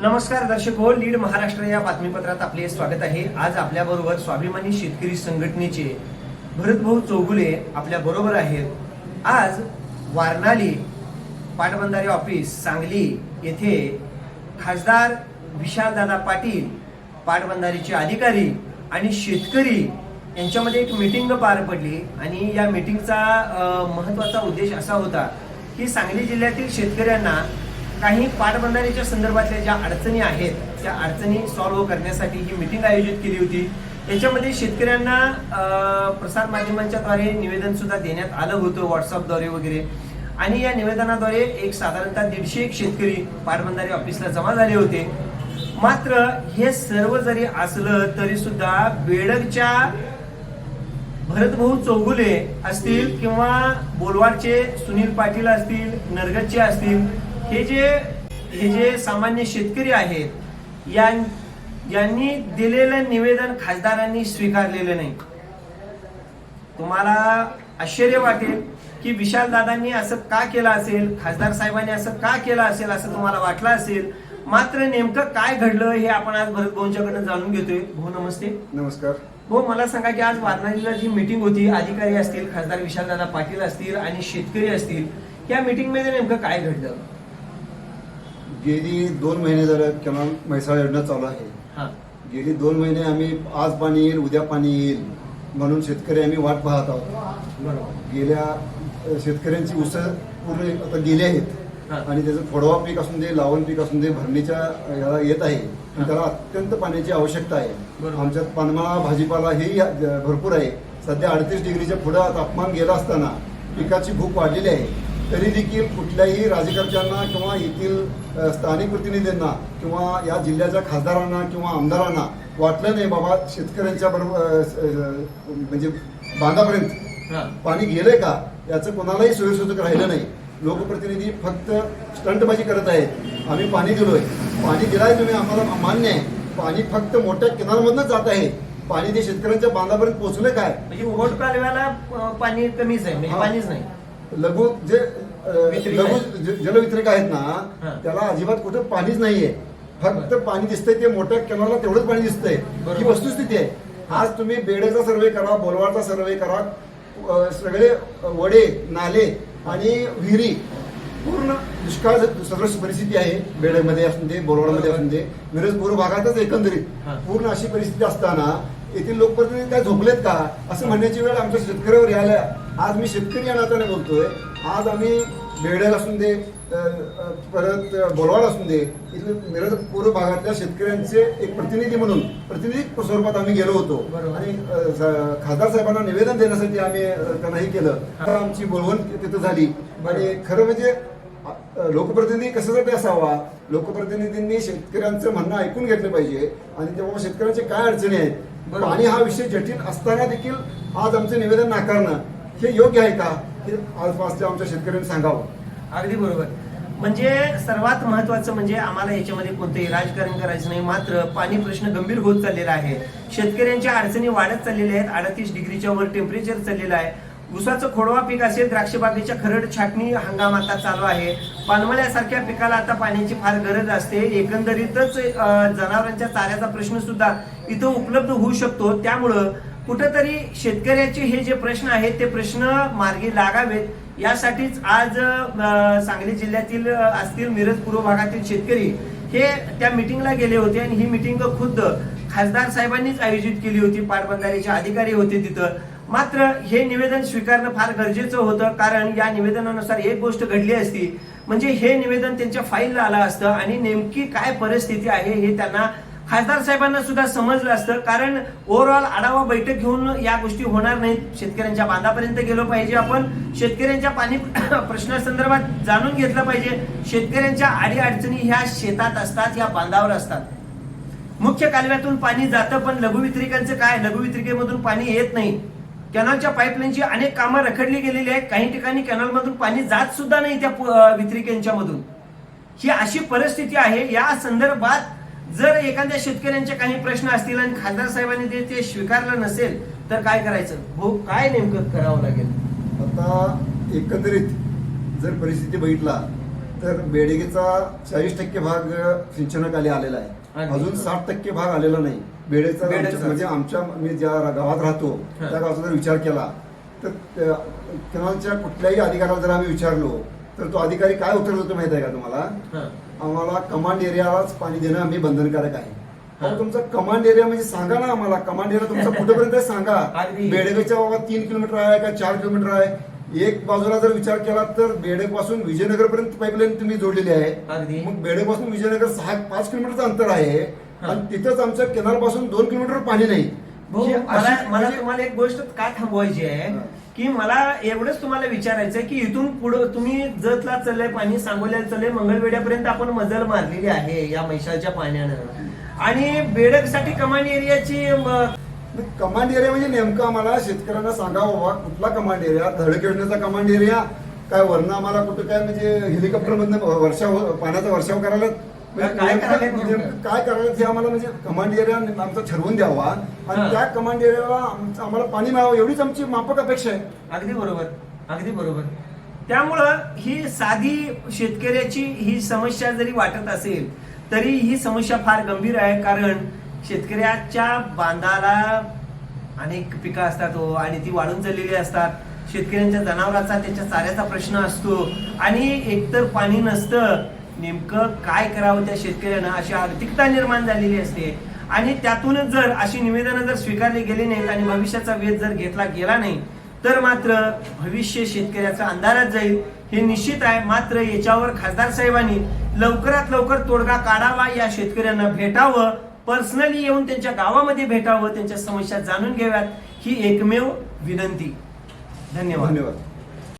नमस्कार दर्शक हो लीड महाराष्ट्र या बातमीपत्रात आपले स्वागत आहे. आज आपल्या बरोबर स्वाभिमानी शेतकरी संघटनेचे भरतभाऊ चौगुले आपल्या बरोबर आहेत. आज वारणाली पाटबंधारे ऑफिस सांगली येथे खासदार विशालदादा पाटील पाटबंधारेचे अधिकारी आणि शेतकरी यांच्यामध्ये एक मीटिंग पार पडली. आणि या मीटिंगचा महत्त्वाचा उद्देश असा होता की सांगली जिल्ह्यातील शेतकऱ्यांना काही पाटबंधारेच्या संदर्भातल्या ज्या अडचणी आहेत त्या अडचणी सॉल्व्ह करण्यासाठी ही मिटिंग आयोजित केली होती. याच्यामध्ये शेतकऱ्यांना प्रसारमाध्यमांच्याद्वारे प्रसार माध्यमांच्या द्वारे निवेदन सुद्धा देण्यात आलं होतं व्हॉट्सअपद्वारे वगैरे. आणि या निवेदनाद्वारे एक साधारणतः दीडशे एक शेतकरी पाटबंधारे ऑफिसला जमा झाले होते. मात्र हे सर्व जरी असलं तरी सुद्धा बेडगच्या भरतभाऊ चौगुले असतील किंवा बोलवाडचे सुनील पाटील असतील नरगतचे असतील हे जे हे जे सामान्य शेतकरी आहेत यां- यांनी दिलेलं निवेदन खासदारांनी स्वीकारलेलं नाही. तुम्हाला आश्चर्य वाटेल की विशाल दादांनी असं का केलं असेल खासदार साहेबांनी असं का केलं असेल असं तुम्हाला वाटलं असेल? मात्र नेमकं काय घडलं हे आपण आज भरत भाऊंच्याकडनं जाणून घेतोय. भाऊ नमस्ते. नमस्कार. हो मला सांगा की आज वारणारीला जी मीटिंग होती अधिकारी असतील खासदार विशालदादा पाटील असतील आणि शेतकरी असतील या मीटिंगमध्ये नेमकं काय घडलं? गेली दोन महिने झालं किंवा म्हैसाळ योजना चालू आहे. हा. गेली दोन महिने आम्ही आज पाणी येईल उद्या पाणी येईल म्हणून शेतकरी आम्ही वाट पाहत आहोत. गेल्या शेतकऱ्यांची उस पूर्ण आता गेली आहेत. आणि त्याचं फोडवा पीक असून दे लावण पीक असून दे भरणीच्या याला येत आहे. त्याला अत्यंत पाण्याची आवश्यकता आहे. आमच्यात पानमळा भाजीपाला हेही भरपूर आहे. सध्या अडतीस डिग्रीच्या पुढे तापमान गेलं असताना पिकाची भूक वाढलेली आहे. तरी देखील कुठल्याही राजकर्त्यांना किंवा येथील स्थानिक प्रतिनिधींना किंवा या जिल्ह्याच्या खासदारांना किंवा आमदारांना वाटलं नाही बाबा शेतकऱ्यांच्या बरोबर म्हणजे बांधापर्यंत पाणी गेलंय का? याचं कोणालाही सोयीसुचक राहिलं नाही. लोकप्रतिनिधी फक्त स्टंटबाजी करत आहेत. आम्ही पाणी दिलोय. पाणी दिलाय तुम्ही आम्हाला मान्य आहे. पाणी फक्त मोठ्या किनारमधनच जात आहे. पाणी ते शेतकऱ्यांच्या बांधापर्यंत पोहोचलं काय? म्हणजे ओट कालव्याला पाणी कमीच आहे. म्हणजे हा. पाणीच नाही. लघु जे लघु जलवितरक आहेत. ना त्याला अजिबात कुठं पाणीच नाहीये. फक्त पाणी दिसतंय ते मोठ्या किनारला तेवढंच पाणी दिसतंय. ही वस्तुस्थिती आहे. आज तुम्ही बेडेचा सर्वे करा बोलवाडचा सर्वे करा सगळे वडे नाले आणि विहिरी पूर्ण दुष्काळ सदृश परिस्थिती आहे. बेडेमध्ये असून दे बोलवाडमध्ये असून दे मिरज पूर्व भागातच एकंदरीत. पूर्ण अशी परिस्थिती असताना येथील लोकप्रतिनिधी काय झोपलेत का? असं म्हणण्याची वेळ आमच्या शेतकऱ्यावर यायला आज मी शेतकरी या नात्याने बोलतोय. आज आम्ही बेडल असून दे परत बोलवाड असून दे इथले मिरज पूर्व भागातल्या शेतकऱ्यांचे एक प्रतिनिधी म्हणून प्रतिनिधी स्वरूपात आम्ही गेलो होतो. आणि खासदार साहेबांना निवेदन देण्यासाठी आम्ही त्यांना हे केलं. तर आमची बोलवण तिथं झाली. आणि खरं म्हणजे लोकप्रतिनिधी कशासाठी असावा? लोकप्रतिनिधींनी शेतकऱ्यांचं म्हणणं ऐकून घेतलं पाहिजे. आणि तेव्हा शेतकऱ्यांचे काय अडचणी आहेत. पाणी हा विषय जटिल असताना देखील आज आमचं निवेदन नाकारणं हे योग्य आहे का? हे आजपासच्या आमच्या शेतकऱ्यांनी सांगावं. अगदी बरोबर. म्हणजे सर्वात महत्वाचं म्हणजे आम्हाला याच्यामध्ये कोणतंही राजकारण करायचं नाही मात्र पाणी प्रश्न गंभीर होत चाललेला आहे. शेतकऱ्यांच्या अडचणी वाढत चाललेल्या आहेत अडतीस डिग्रीच्या वर टेम्परेचर चाललेलं आहे. ऊसाचं खोडवा पीक असेल द्राक्ष बागेच्या खरड छाटणी हंगाम आता चालू आहे. पानमळ्यासारख्या पिकाला आता पाण्याची फार गरज असते. एकंदरीतच जनावरांच्या चाऱ्याचा प्रश्न सुद्धा इथं उपलब्ध होऊ शकतो. त्यामुळं कुठंतरी शेतकऱ्याचे हे जे प्रश्न आहेत ते प्रश्न मार्गी लागावेत. यासाठीच आज सांगली जिल्ह्यातील असतील मिरज पूर्व भागातील शेतकरी हे त्या मिटिंगला गेले होते आणि ही मिटिंग खुद्द खासदार साहेबांनीच आयोजित केली होती. पाटबंधारेचे अधिकारी होते तिथं. मात्र हे निवेदन स्वीकारणं फार गरजेचं होतं कारण या निवेदनानुसार एक गोष्ट घडली असती. म्हणजे हे निवेदन त्यांच्या फाईलला आलं असतं आणि नेमकी काय परिस्थिती आहे हे त्यांना खासदार साहेबांना सुद्धा समजलं असतं कारण ओव्हरऑल आढावा बैठक घेऊन या गोष्टी होणार नाहीत. शेतकऱ्यांच्या बांधापर्यंत गेलो पाहिजे आपण. शेतकऱ्यांच्या पाणी प्रश्नासंदर्भात जाणून घेतलं पाहिजे. शेतकऱ्यांच्या आडी अडचणी ह्या शेतात असतात या बांधावर असतात. मुख्य कालव्यातून पाणी जातं पण लघुवितरिकांचं काय? लघुवितरिकेमधून पाणी येत नाही. कॅनॉलच्या पाईपलाईनची अनेक कामं रखडली गेलेली आहेत. काही ठिकाणी कॅनॉलमधून पाणी जात सुद्धा नाही त्या पु- मधून ही अशी परिस्थिती आहे. या संदर्भात जर एखाद्या शेतकऱ्यांचे काही प्रश्न असतील आणि खासदार साहेबांनी ते ते स्वीकारलं नसेल तर काय करायचं हो काय नेमकं करावं लागेल आता एकंदरीत जर परिस्थिती बघितला तर बेडगेचा चाळीस टक्के भाग सिंचनाखाली आलेला आहे. अजून साठ टक्के भाग आलेला नाही बेडेचा म्हणजे आमच्या मी ज्या गावात राहतो. त्या गावाचा जर विचार केला तर त्या केनालच्या कुठल्याही अधिकाऱ्याला जर आम्ही विचारलो तर तो अधिकारी काय उत्तर देतो माहिती आहे का तुम्हाला. आम्हाला कमांड एरियालाच पाणी देणं आम्ही बंधनकारक आहे. तुमचा कमांड एरिया म्हणजे सांगा ना आम्हाला. कमांड एरिया तुमचा कुठेपर्यंत सांगा. बेडगच्या बाबा तीन किलोमीटर आहे का चार किलोमीटर आहे? एक बाजूला जर विचार केला तर बेडगपासून विजयनगर पर्यंत पाईपलाईन तुम्ही जोडलेली. आहे. मग बेडगपासून विजयनगर सहा पाच किलोमीटरचं अंतर आहे. आणि तिथंच आमच्या केनाल पासून दोन किलोमीटर पाणी नाही. मला मला म्हणजे- तुम्हाला एक गोष्ट का थांबवायची आहे. की मला एवढंच तुम्हाला विचारायचं आहे की इथून पुढं तुम्ही जतला चाललंय पाणी सांगोल्याला चाललंय मंगळवेड्यापर्यंत आपण मजल मारलेली आहे या म्हैसाळच्या पाण्यानं. आणि बेडकसाठी कमांड एरियाची कमांड एरिया म्हणजे नेमकं आम्हाला शेतकऱ्यांना सांगावं बाबा कुठला कमांड एरिया धडक योजनेचा कमांड एरिया काय वरनं आम्हाला कुठं काय म्हणजे हेलिकॉप्टर मधनं वर्षाव पाण्याचा वर्षाव करायला काय नेमकं- करायला नेमकं? नेमकं? काय करायला हे आम्हाला? म्हणजे कमांड एरिया आमचा ठरवून द्यावा. आणि त्या कमांड एरियाला आम- आम्हाला पाणी मिळावं एवढीच आमची माफक अपेक्षा आहे. अगदी बरोबर. अगदी बरोबर. त्यामुळं ही साधी शेतकऱ्याची ही समस्या जरी वाटत असेल तरी ही समस्या फार गंभीर आहे. कारण शेतकऱ्याच्या बांधाला अनेक पिकं असतात हो आणि ती वाढून चाललेली असतात. शेतकऱ्यांच्या जनावरांचा त्यांच्या चाऱ्याचा प्रश्न असतो. आणि एकतर पाणी नसतं नेमकं काय करावं त्या शेतकऱ्यांना अशी आर्थिकता निर्माण झालेली असते. आणि त्यातूनच जर अशी निवेदनं जर स्वीकारली गेली नाहीत आणि भविष्याचा वेध जर घेतला गेला नाही तर मात्र भविष्य शेतकऱ्याचा अंधारात जाईल हे निश्चित आहे. मात्र याच्यावर खासदार साहेबांनी लवकरात लवकर तोडगा काढावा या शेतकऱ्यांना भेटावं पर्सनली येऊन त्यांच्या गावामध्ये भेटावं त्यांच्या समस्या जाणून घ्याव्यात ही एकमेव विनंती. धन्यवाद. धन्यवाद.